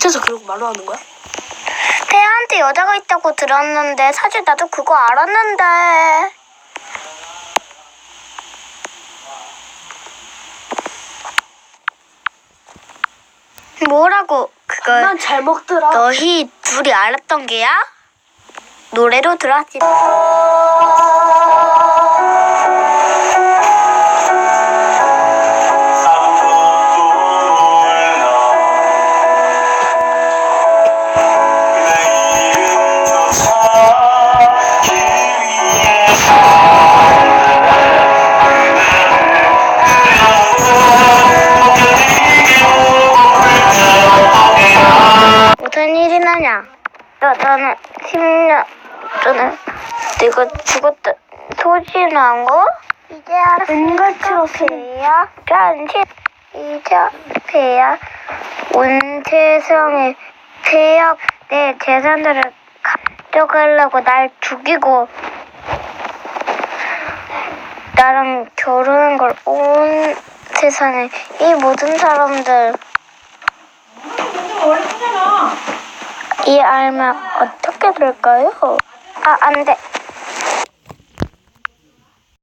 어째서 그러고 말로 하는 거야? 폐하한테 여자가 있다고 들었는데 사실 나도 그거 알았는데. 뭐라고 그걸 난 잘 먹더라. 너희 둘이 알았던 게야? 노래로 들었지. 무슨 일이 나냐? 나, 나는 10년 전에 내가 죽었다. 소진한 거? 이제. 은갈치로 배야? 간식. 이제 배야. 온 세상에 배야 내 재산들을 가져가려고 날 죽이고 나랑 결혼한 걸 온 세상에 이 모든 사람들 이 알면 어떻게 될까요? 아, 안 돼.